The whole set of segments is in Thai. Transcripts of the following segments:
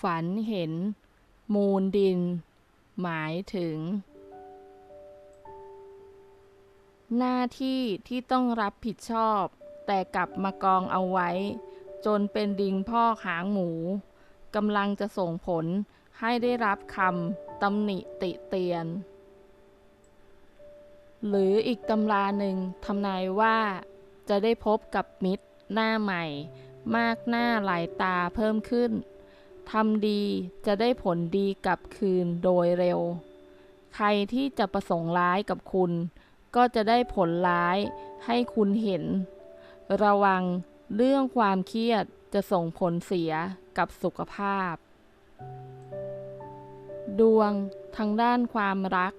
ฝันเห็น มูลดิน หมายถึง หน้าที่ที่ต้องรับผิดชอบ แต่กลับมากองเอาไว้ จนเป็นดิงพ่อหางหมูกำลังจะส่งผลให้ได้รับคำตำหนิติเตียน หรืออีกตำราหนึ่งทำนายว่า จะได้พบกับมิตรหน้าใหม่ มากหน้าหลายตาเพิ่มขึ้น ทำดีจะได้ผลดีกลับคืนโดยเร็ว ใครที่จะประสงค์ร้ายกับคุณ ก็จะได้ผลร้ายให้คุณเห็น ระวังเรื่องความเครียดจะส่งผลเสียกับสุขภาพ ดวงทางด้านความรัก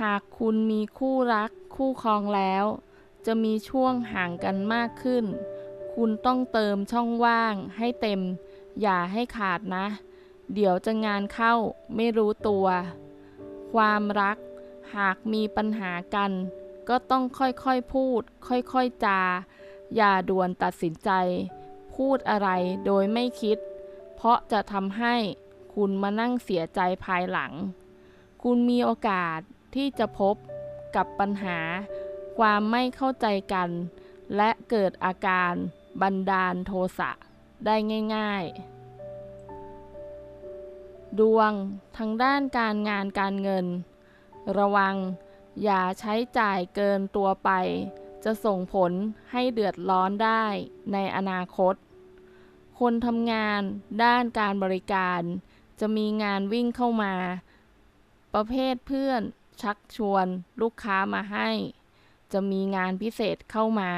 หากคุณมีคู่รักคู่ครองแล้ว จะมีช่วงห่างกันมากขึ้น คุณต้องเติมช่องว่างให้เต็ม อย่าให้ขาดนะ เดี๋ยวจะงานเข้าไม่รู้ตัว ความรักหากมีปัญหากัน ก็ต้องค่อยๆพูด ค่อยๆจา อย่าด่วนตัดสินใจ พูดอะไรโดยไม่คิด เพราะจะทำให้คุณมานั่งเสียใจภายหลัง คุณมีโอกาสที่จะพบกับปัญหา ความไม่เข้าใจกัน และเกิดอาการบันดาลโทสะได้ง่าย ๆ ดวงทางด้านการงานการเงิน ระวัง อย่าใช้จ่ายเกินตัวไป จะส่งผลให้เดือดร้อนได้ในอนาคต คนทำงานด้านการบริการ จะมีงานวิ่งเข้ามา ประเภทเพื่อนชักชวนลูกค้ามาให้ จะมีงานพิเศษเข้ามา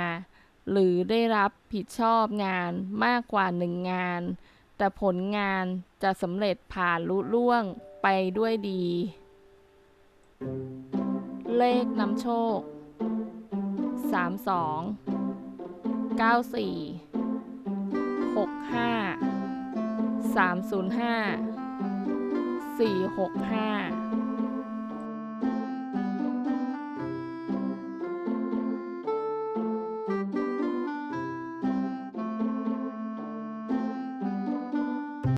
หรือได้รับผิดชอบงานมากกว่าหนึ่งงาน แต่ผลงานจะสำเร็จผ่านลุล่วงไปด้วยดี เลขนำโชค 32 94 65 305 465